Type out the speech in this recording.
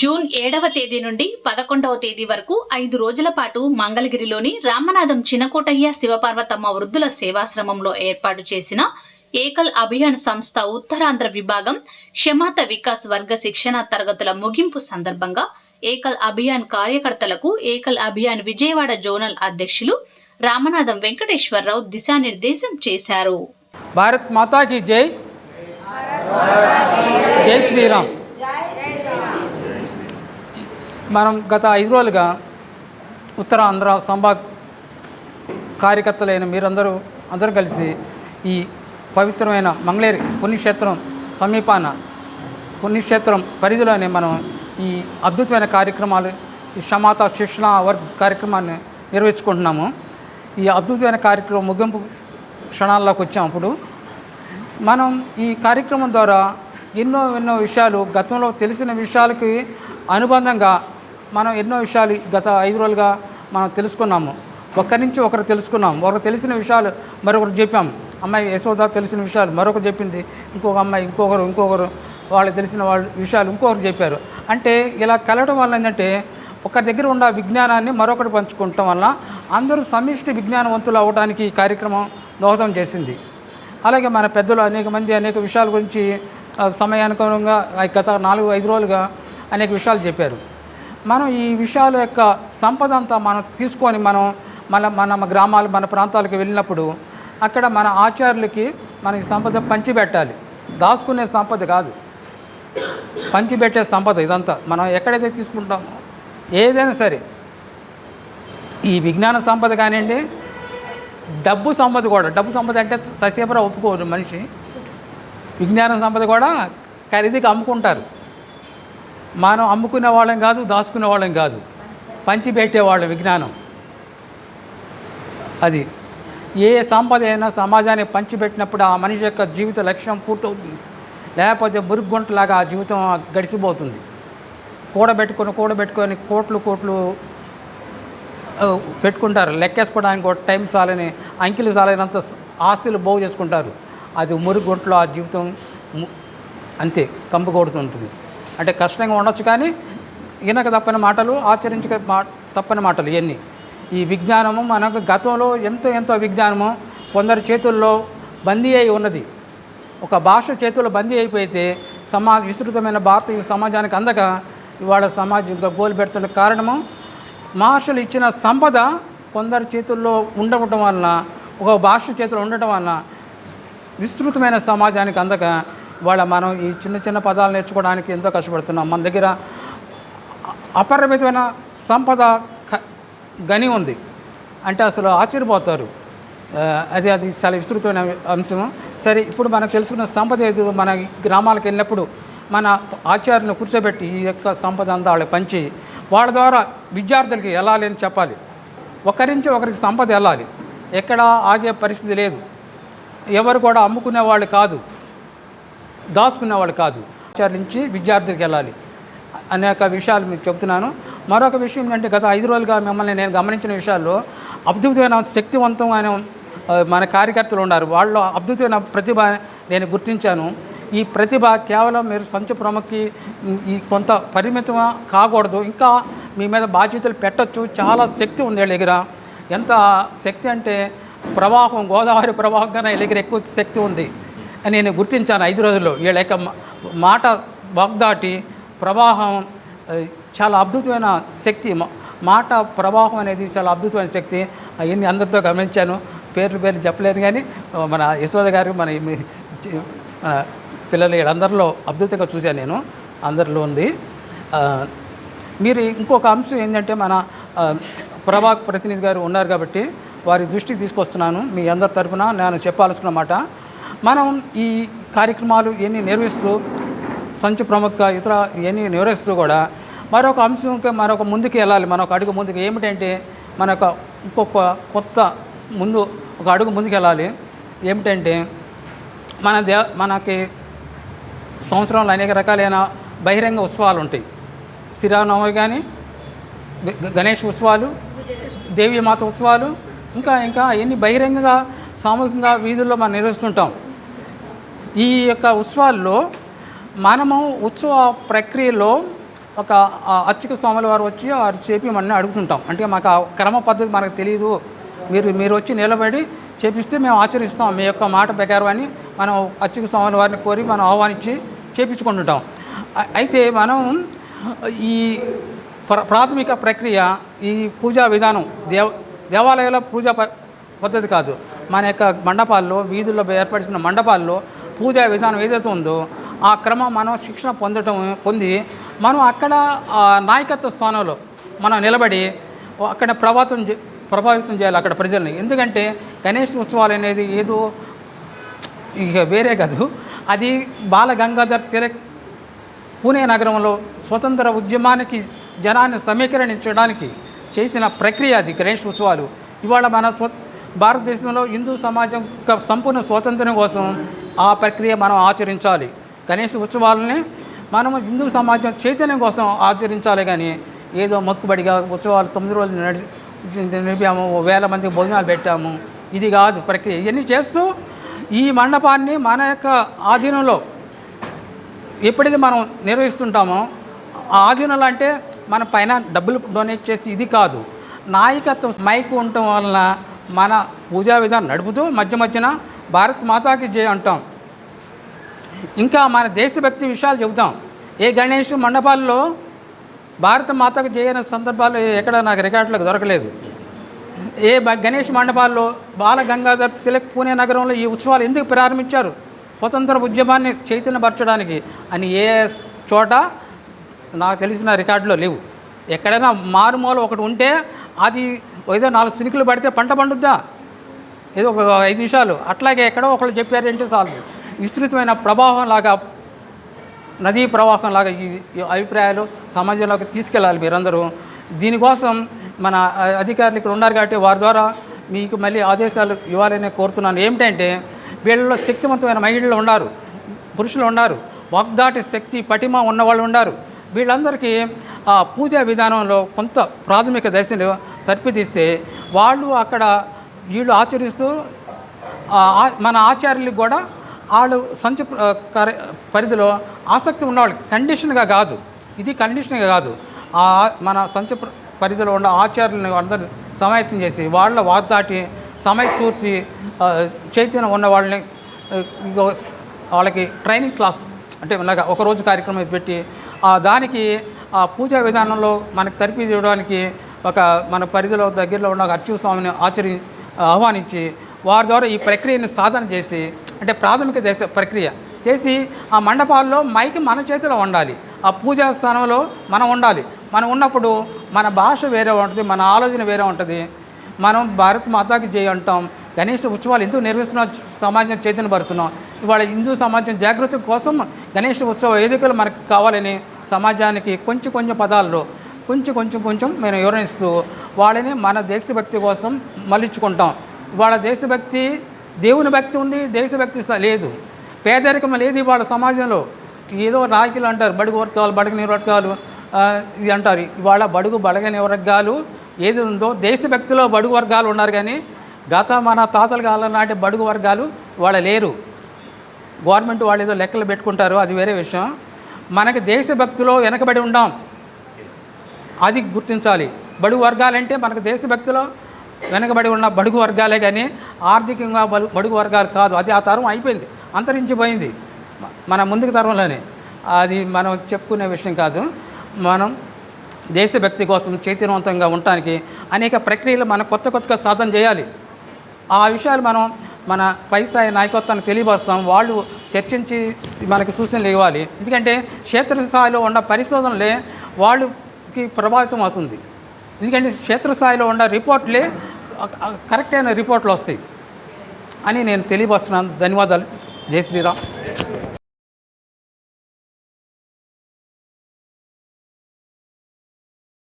June ఏడవ తేదీ నుండి పదకొండవ తేదీ వరకు ఐదు రోజుల పాటు మంగళగిరిలోని రామనాథం చినకోటయ్య శివపార్వతమ్మ వృద్ధుల సేవాశ్రమంలో ఏర్పాటు చేసిన ఏకల్ అభియాన్ సంస్థ ఉత్తరాంధ్ర విభాగం క్షమాత వికాస్ వర్గ శిక్షణ తరగతుల ముగింపు సందర్భంగా ఏకల్ అభియాన్ కార్యకర్తలకు ఏకల్ అభియాన్ విజయవాడ జోనల్ అధ్యక్షులు రామనాథం వెంకటేశ్వరరావు దిశానిర్దేశం చేశారు. భారత్ మాతాకి జై. జై శ్రీరామ్. మనం గత ఐదు రోజులుగా ఉత్తర ఆంధ్ర సంభాగ్ కార్యకర్తలైన మీరందరూ అందరూ కలిసి ఈ పవిత్రమైన మంగళేరి పుణ్యక్షేత్రం సమీపాన పుణ్యక్షేత్రం పరిధిలోనే మనం ఈ అద్భుతమైన కార్యక్రమాలు ఈ క్షమాత శిక్షణ వర్క్ కార్యక్రమాన్ని నిర్వహించుకుంటున్నాము. ఈ అద్భుతమైన కార్యక్రమం ముగింపు క్షణాల్లోకి వచ్చాం అప్పుడు. మనం ఈ కార్యక్రమం ద్వారా ఎన్నో ఎన్నో విషయాలు గతంలో తెలిసిన విషయాలకి అనుబంధంగా మనం ఎన్నో విషయాలు గత ఐదు రోజులుగా మనం తెలుసుకున్నాము. ఒకరి నుంచి ఒకరు తెలుసుకున్నాం ఒకరు తెలిసిన విషయాలు మరొకరు చెప్పాము. అమ్మాయి యశోద తెలిసిన విషయాలు మరొకరు చెప్పింది. ఇంకొక అమ్మాయి ఇంకొకరు ఇంకొకరు వాళ్ళకి తెలిసిన వాళ్ళ విషయాలు ఇంకొకరు చెప్పారు. అంటే ఇలా కలవడం వల్ల ఏంటంటే ఒకరి దగ్గర ఉన్న విజ్ఞానాన్ని మరొకరు పంచుకోవటం వల్ల అందరూ సమిష్టి విజ్ఞానవంతులు అవడానికి ఈ కార్యక్రమం దోహదం చేసింది. అలాగే మన పెద్దలు అనేక మంది అనేక విషయాల గురించి సమయానుగుణంగా సమయానుకూలంగా గత నాలుగు ఐదు రోజులుగా అనేక విషయాలు చెప్పారు. మనం ఈ విషయాల యొక్క సంపద అంతా మనం తీసుకొని మనం మన మన గ్రామాలు మన ప్రాంతాలకు వెళ్ళినప్పుడు అక్కడ మన ఆచార్యులకి మన ఈ సంపద పంచిపెట్టాలి. దాచుకునే సంపద కాదు. పంచిపెట్టే సంపద ఇదంతా. మనం ఎక్కడైతే తీసుకుంటామో ఏదైనా సరే. ఈ విజ్ఞాన సంపద కానివ్వండి డబ్బు సంపద కూడా. డబ్బు సంపద అంటే ససేపరా ఒప్పుకోరు మనిషి. విజ్ఞాన సంపద కూడా ఖరీదుకి అమ్ముకుంటారు. మనం అమ్ముకునే వాళ్ళం కాదు దాచుకునే వాళ్ళం కాదు. పంచిపెట్టేవాళ్ళం విజ్ఞానం. అది. ఏ సంపద అయినా సమాజానికి పంచిపెట్టినప్పుడు ఆ మనిషి యొక్క జీవిత లక్ష్యం పూర్తవుతుంది. లేకపోతే మురుగుంటలాగా ఆ జీవితం గడిచిపోతుంది. కూడబెట్టుకొని కూడబెట్టుకొని కోట్లు కోట్లు పెట్టుకుంటారు. లెక్కేసుకోవడానికి ఒక టైం చాలని అంకిలు సాలైనంత ఆస్తులు బాగు చేసుకుంటారు. అది మురుగుంట్లో ఆ జీవితం అంతే కంపు కొడుతుంటుంది. అంటే కష్టంగా ఉండొచ్చు కానీ వినక తప్పని మాటలు ఆచరించక మా తప్పని మాటలు ఇవన్నీ ఈ విజ్ఞానము మనకు గతంలో ఎంతో ఎంతో విజ్ఞానము కొందరి చేతుల్లో బందీ అయి ఉన్నది. ఒక భాష చేతుల్లో బందీ అయిపోయితే సమాజ విస్తృతమైన భారతీయ సమాజానికి అందక ఇవాళ సమాజం ఇంకా గోలు పెడుతున్న కారణము మహర్షులు ఇచ్చిన సంపద కొందరి చేతుల్లో ఉండటం వలన ఒక భాష చేతులు ఉండటం వలన విస్తృతమైన సమాజానికి అందక వాళ్ళ మనం ఈ చిన్న చిన్న పదాలు నేర్చుకోవడానికి ఎంతో కష్టపడుతున్నాం. మన దగ్గర అపరిమితమైన సంపద గని ఉంది. అంటే అసలు ఆశ్చర్యపోతారు. అది అది చాలా విస్తృతమైన అంశం సరే ఇప్పుడు మనకు తెలుసుకున్న సంపద ఏదో? మన గ్రామాలకు వెళ్ళినప్పుడు మన ఆచార్యులను కూర్చోబెట్టి ఈ యొక్క సంపద అంతా వాళ్ళకి పంచి వాళ్ళ ద్వారా విద్యార్థులకి వెళ్ళాలి అని చెప్పాలి. ఒకరి నుంచి ఒకరికి సంపద వెళ్ళాలి. ఎక్కడ ఆగే పరిస్థితి లేదు. ఎవరు కూడా అమ్ముకునే వాళ్ళు కాదు. దాచుకునేవాళ్ళు కాదు. ఆచార్య నుంచి విద్యార్థులకు వెళ్ళాలి. అనేక విషయాలు మీకు చెప్తున్నాను మరొక విషయం ఏంటంటే గత ఐదు రోజులుగా మిమ్మల్ని నేను గమనించిన విషయాల్లో అద్భుతమైన శక్తివంతమైన మన కార్యకర్తలు ఉన్నారు. వాళ్ళు అద్భుతమైన ప్రతిభ నేను గుర్తించాను. ఈ ప్రతిభ కేవలం మీరు సంచ ప్రముఖి ఈ కొంత పరిమితం కాకూడదు. ఇంకా మీ మీద బాధ్యతలు పెట్టొచ్చు. చాలా శక్తి ఉంది వీళ్ళ దగ్గర. ఎంత శక్తి అంటే ప్రవాహం గోదావరి ప్రవాహం కన్నా వీళ్ళ దగ్గర ఎక్కువ శక్తి ఉంది. నేను గుర్తించాను ఐదు రోజుల్లో. వీళ్ళ యొక్క మాట వాగ్దాటి ప్రవాహం చాలా అద్భుతమైన శక్తి. మాట ప్రవాహం అనేది చాలా అద్భుతమైన శక్తి. అవన్నీ అందరితో గమనించాను. పేర్లు పేర్లు చెప్పలేదు కానీ మన యశోద గారు మన మీ- పిల్లలు వీళ్ళందరిలో అద్భుతంగా చూశాను నేను. అందరిలో ఉంది. మీరు ఇంకొక అంశం ఏంటంటే మన ప్రభాక్ ప్రతినిధి గారు ఉన్నారు కాబట్టి వారి దృష్టికి తీసుకొస్తున్నాను. మీ అందరి తరపున నేను చెప్పాల్సిన మాట మనం ఈ కార్యక్రమాలు ఇవన్నీ నిర్వహిస్తూ సంచు ప్రముఖ ఇతర ఇవన్నీ నిర్వహిస్తూ కూడా మరొక అంశంకి మరొక ముందుకు వెళ్ళాలి. మరొక అడుగు ముందుకు ఏమిటంటే మన యొక్క ఇంకొక కొత్త ముందు ఒక అడుగు ముందుకు వెళ్ళాలి. ఏమిటంటే మన దే మనకి సంవత్సరంలో అనేక రకాలైన బహిరంగ ఉత్సవాలు ఉంటాయి. శ్రీరామనవమి కానీ గణేష్ ఉత్సవాలు దేవీమాత ఉత్సవాలు ఇంకా ఇంకా ఎన్ని బహిరంగంగా సామూహికంగా వీధుల్లో మనం నిర్వహిస్తుంటాం. ఈ యొక్క ఉత్సవాల్లో మనము ఉత్సవ ప్రక్రియలో ఒక అర్చక స్వాముల వారు వచ్చి వారు చేపిమని అడుగుతుంటాం. అంటే మాకు ఆ క్రమ పద్ధతి మనకు తెలియదు మీరు మీరు వచ్చి నిలబడి చేపిస్తే మేము ఆచరిస్తాం. మీ యొక్క మాట ప్రకారం అని మనం అర్చక స్వాముల వారిని కోరి మనం ఆహ్వానించి చేపించుకుంటుంటాం. అయితే మనం ఈ ప్ర ప్రాథమిక ప్రక్రియ ఈ పూజా విధానం దేవ దేవాలయాల పూజా ప- పద్ధతి కాదు. మన యొక్క మండపాల్లో వీధుల్లో ఏర్పరిచిన మండపాల్లో పూజా విధానం ఏదైతే ఉందో ఆ క్రమం మనం శిక్షణ పొందటం పొంది మనం అక్కడ నాయకత్వ స్థానంలో మనం నిలబడి అక్కడ ప్రభావితం ప్రభావితం చేయాలి అక్కడ ప్రజల్ని. ఎందుకంటే గణేష్ ఉత్సవాలు అనేది ఏదో ఇక వేరే కాదు. అది బాల గంగాధర్ తిలక్ పూణే నగరంలో స్వతంత్ర ఉద్యమానికి జనాన్ని సమీకరించడానికి చేసిన ప్రక్రియ అది గణేష్ ఉత్సవాలు. ఇవాళ మన స్వ భారతదేశంలో హిందూ సమాజం యొక్క సంపూర్ణ స్వాతంత్రం కోసం ఆ ప్రక్రియ మనం ఆచరించాలి. గణేష్ ఉత్సవాలని మనం హిందూ సమాజం చైతన్యం కోసం ఆచరించాలి కానీ ఏదో మొక్కుబడిగా ఉత్సవాలు తొమ్మిది రోజులు నడి నిలిపాము ఓ వేల మందికి భోజనాలు పెట్టాము ఇది కాదు ప్రక్రియ. ఇవన్నీ చేస్తూ ఈ మండపాన్ని మన యొక్క ఆధీనంలో ఎప్పుడైతే మనం నిర్వహిస్తుంటామో ఆ ఆధీనంలో అంటే మన పైన డబ్బులు డొనేట్ చేసి ఇది కాదు. నాయకత్వం మైక్ ఉండటం వలన మన పూజా విధానం నడుపుతూ మధ్య మధ్యన భారత్ మాతాకి జయ అంటాం. ఇంకా మన దేశభక్తి విషయాలు చెబుతాం. ఏ గణేష్ మండపాల్లో భారత మాతకు చేయని సందర్భాలు ఎక్కడ నాకు రికార్డులకు దొరకలేదు. ఏ గణేష్ మండపాల్లో బాల గంగాధర్ తిలక్ పూణే నగరంలో ఈ ఉత్సవాలు ఎందుకు ప్రారంభించారు? స్వతంత్ర ఉద్యమాన్ని చైతన్యపరచడానికి అని ఏ చోట నాకు తెలిసిన రికార్డులో లేవు. ఎక్కడైనా మారుమూల ఒకటి ఉంటే అది ఏదో నాలుగు చినుకులు పడితే పంట పండుద్దా? ఏదో ఒక ఐదు నిమిషాలు. అట్లాగే ఎక్కడో ఒకళ్ళు చెప్పారంటే చాలు. విస్తృతమైన ప్రభావం లాగా నదీ ప్రవాహం లాగా ఈ అభిప్రాయాలు సమాజంలోకి తీసుకెళ్ళాలి మీరందరూ. దీనికోసం మన అధికారులు ఇక్కడ ఉన్నారు కాబట్టి వారి ద్వారా మీకు మళ్ళీ ఆదేశాలు ఇవ్వాలని కోరుతున్నాను. ఏమిటంటే వీళ్ళలో శక్తివంతమైన మహిళలు ఉన్నారు పురుషులు ఉన్నారు వాగ్దాటి శక్తి పటిమ ఉన్నవాళ్ళు ఉన్నారు. వీళ్ళందరికీ ఆ పూజా విధానంలో కొంత ప్రాథమిక దశలు తర్పిదిస్తే వాళ్ళు అక్కడ వీళ్ళు ఆచరిస్తూ మన ఆచార్యులకు కూడా వాళ్ళు సంచ పరిధిలో ఆసక్తి ఉన్నవాళ్ళు. కండిషన్గా కాదు. ఇది కండిషన్గా కాదు. మన సంచ పరిధిలో ఉన్న ఆచార్యులను అందరూ సమాయత్తం చేసి వాళ్ళ వాగ్దాటి సమయస్ఫూర్తి చైతన్యం ఉన్న వాళ్ళని వాళ్ళకి ట్రైనింగ్ క్లాస్ అంటే ఇలాగ ఒకరోజు కార్యక్రమం ఇది పెట్టి దానికి ఆ పూజా విధానంలో మనకు తరిపి ఇవ్వడానికి ఒక మన పరిధిలో దగ్గరలో ఉన్న అర్చు స్వామిని ఆచరి ఆహ్వానించి వారి ద్వారా ఈ ప్రక్రియను సాధన చేసి అంటే ప్రాథమిక దశ ప్రక్రియ చేసి ఆ మండపాల్లో మైకి మన చేతిలో ఉండాలి. ఆ పూజా స్థానంలో మనం ఉండాలి. మనం ఉన్నప్పుడు మన భాష వేరే ఉంటుంది మన ఆలోచన వేరే ఉంటుంది. మనం భారత్ మాతాకి జయ అంటాం. గణేష్ ఉత్సవాలు ఎందుకు నిర్వహిస్తున్నాం సమాజం చైతన్యపరుస్తున్నాం ఇవాళ హిందూ సమాజం జాగృతి కోసం గణేష్ ఉత్సవ వేదికలు మనకు కావాలని సమాజానికి కొంచెం కొంచెం పదాల్లో కొంచెం కొంచెం కొంచెం మేము వివరిస్తూ వాళ్ళని మన దేశభక్తి కోసం మళ్ళించుకుంటాం వాళ్ళ దేశభక్తి దేవుని భక్తి ఉంది దేశభక్తి లేదు. పేదరికం లేదు ఇవాళ సమాజంలో. ఏదో నాయకులు అంటారు బడుగు వర్గాలు బడుగు వర్గాలు ఇది అంటారు. ఇవాళ బడుగు బడగని వర్గాలు ఏది ఉందో దేశభక్తిలో బడుగు వర్గాలు ఉన్నారు కానీ గత మన తాతల కాలం నాటి బడుగు వర్గాలు వాళ్ళ లేరు. గవర్నమెంట్ వాళ్ళు ఏదో లెక్కలు పెట్టుకుంటారు అది వేరే విషయం. మనకి దేశభక్తిలో వెనకబడి ఉండాం. అది గుర్తించాలి. బడుగు వర్గాలంటే మనకు దేశభక్తిలో వెనకబడి ఉన్న బడుగు వర్గాలే కానీ ఆర్థికంగా బడుగు వర్గాలు కాదు. అది ఆ తరం అయిపోయింది అంతరించిపోయింది. మన ముందుకు తరంలోనే. అది మనం చెప్పుకునే విషయం కాదు. మనం దేశభక్తి కోసం చైతన్యవంతంగా ఉండటానికి అనేక ప్రక్రియలు మనం కొత్త కొత్తగా సాధన చేయాలి. ఆ విషయాలు మనం మన పై స్థాయి నాయకత్వాన్ని తెలియపరుస్తాం. వాళ్ళు చర్చించి మనకి సూచనలు ఇవ్వాలి. ఎందుకంటే క్షేత్రస్థాయిలో ఉన్న పరిశోధనలే వాళ్ళు కి ప్రభావితం అవుతుంది. ఎందుకంటే క్షేత్రస్థాయిలో ఉన్న రిపోర్ట్లే కరెక్ట్ అయిన రిపోర్ట్లు వస్తాయి. అని నేను తెలియపరుస్తున్నాను. ధన్యవాదాలు. జై శ్రీరామ్.